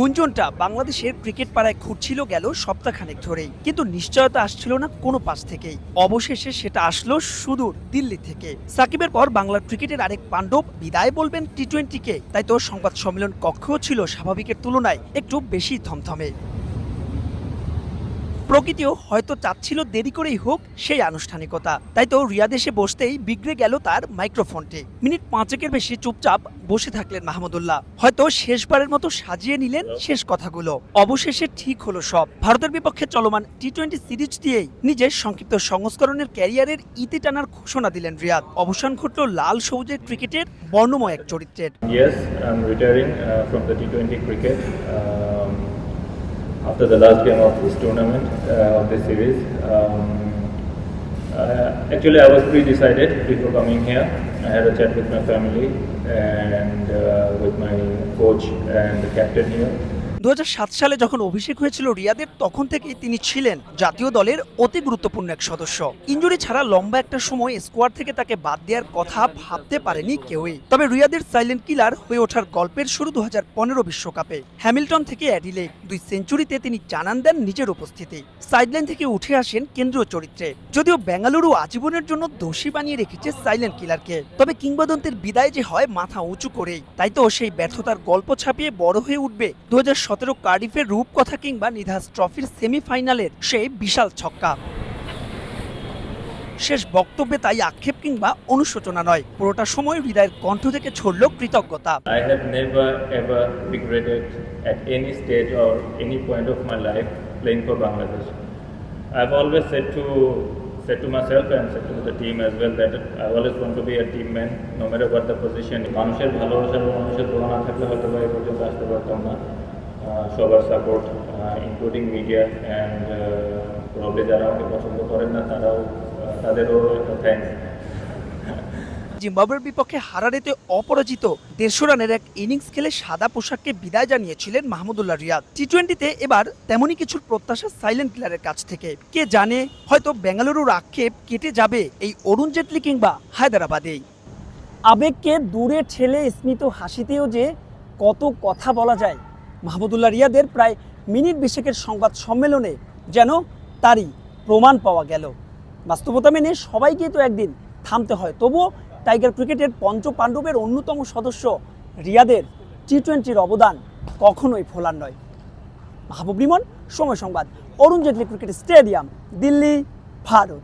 গুঞ্জনটা বাংলাদেশের ক্রিকেট পাড়ায় ঘুরছিল গেল সপ্তাহখানেক ধরেই। কিন্তু নিশ্চয়তা আসছিল না কোনো পাশ থেকেই। অবশেষে সেটা আসলো সুদূর দিল্লি থেকে। সাকিবের পর বাংলার ক্রিকেটের আরেক পাণ্ডব বিদায় বলবেন টি টোয়েন্টিকে তাই তো সংবাদ সম্মেলন কক্ষও ছিল স্বাভাবিকের তুলনায় একটু বেশি থমথমে। প্রকৃতিও হয়তো চাচ্ছিল দেরি করেই হোক সেই আনুষ্ঠানিকতা। তাই তো রিয়াদ এসে বসতেই বিগড়ে গেল তার মাইক্রোফোনটি। মিনিট পাঁচেকের বেশি চুপচাপ বসে থাকলেন মাহমুদুল্লাহ হয়তো শেষবারের মতো সাজিয়ে নিলেন শেষ কথাগুলো। অবশেষে ঠিক হলো সব। ভারতের বিপক্ষে চলমান টি টোয়েন্টি সিরিজ দিয়েই নিজের সংক্ষিপ্ত সংস্করণের ক্যারিয়ারের ইতি টানার ঘোষণা দিলেন রিয়াদ। অবসান ঘটল লাল সবুজের ক্রিকেটের বর্ণময় এক চরিত্রের। Yes, I'm retiring from the T20 cricket after the last game of this tournament uh, of this series. Um, uh, actually, I was pre-decided before coming here. I had a chat with my family and uh, with my coach and the captain here. দু হাজার সাত সালে যখন অভিষেক হয়েছিল রিয়াদের, তখন থেকেই তিনি ছিলেন জাতীয় দলের অতি গুরুত্বপূর্ণ এক সদস্য। ইঞ্জুরি ছাড়া লম্বা একটা সময় স্কোয়াড থেকে তাকে বাদ দেওয়ার কথা ভাবতে পারেনি কেউই। তবে রিয়াদের সাইলেন্ট কিলার হয়ে ওঠার গল্পের শুরু দু বিশ্বকাপে। হ্যামিল্টন থেকে অ্যাডিলে দুই সেঞ্চুরিতে তিনি জানান দেন নিজের উপস্থিতি। সাইডলাইন থেকে উঠে আসেন কেন্দ্রীয় চরিত্রে। যদিও বেঙ্গালুরু আজীবনের জন্য দোষী বানিয়ে রেখেছে সাইলেন্ট কিলারকে তবে কিংবদন্তের বিদায় যে হয় মাথা উঁচু করেই। তাই তো সেই ব্যর্থতার গল্প ছাপিয়ে বড় হয়ে উঠবে দু হাজার সতেরো কারিফের রূপকথা কিংবা নিধাস ট্রফির সেমিফাইনালের সেই বিশাল ছক্কা। শেষ বক্তব্যে তাই আক্ষেপ কিংবা অনুশোচনা নয়। পুরোটা সময় হৃদয়ের কণ্ঠ থেকে ছড়ল কৃতজ্ঞতা। I have never ever any stage or any point of my life playing for Bangladesh I always said to said to my self and said to the team as well be a team man no matter position সবার support including media and probably যারা আমাকে পছন্দ করেন না, তারাও তাদেরও একটা thanks জিম্বাবুয়ের বিপক্ষে হারারেতে অপরাজিত দেড়শো রানের এক ইনিংস খেলে সাদা পোশাককে বিদায় জানিয়েছিলেন মাহমুদুল্লাহ রিয়াদ। টি টোয়েন্টিতে এবার তেমনই কিছুর প্রত্যাশা সাইলেন্ট কিলারের কাছ থেকে। কে জানে, হয়তো বেঙ্গালুরুর আক্ষেপ কেটে যাবে এই অরুণ জেটলি কিংবা হায়দ্রাবাদেই। আবেগকে দূরে ঠেলে স্মিত হাসিতেও যে কত কথা বলা যায় মাহমুদুল্লাহ রিয়াদের প্রায় মিনিট বিশেকের সংবাদ সম্মেলনে যেন তারই প্রমাণ পাওয়া গেল। বাস্তবতা মেনে সবাইকে তো একদিন থামতে হয়। তবুও টাইগার ক্রিকেটের পঞ্চ পাণ্ডবের অন্যতম সদস্য রিয়াদের টি টোয়েন্টির অবদান কখনোই ফোলার নয়। Mahbub Rimon, Somoy Sangbad, Arun Jaitley cricket stadium, Delhi, Bharat.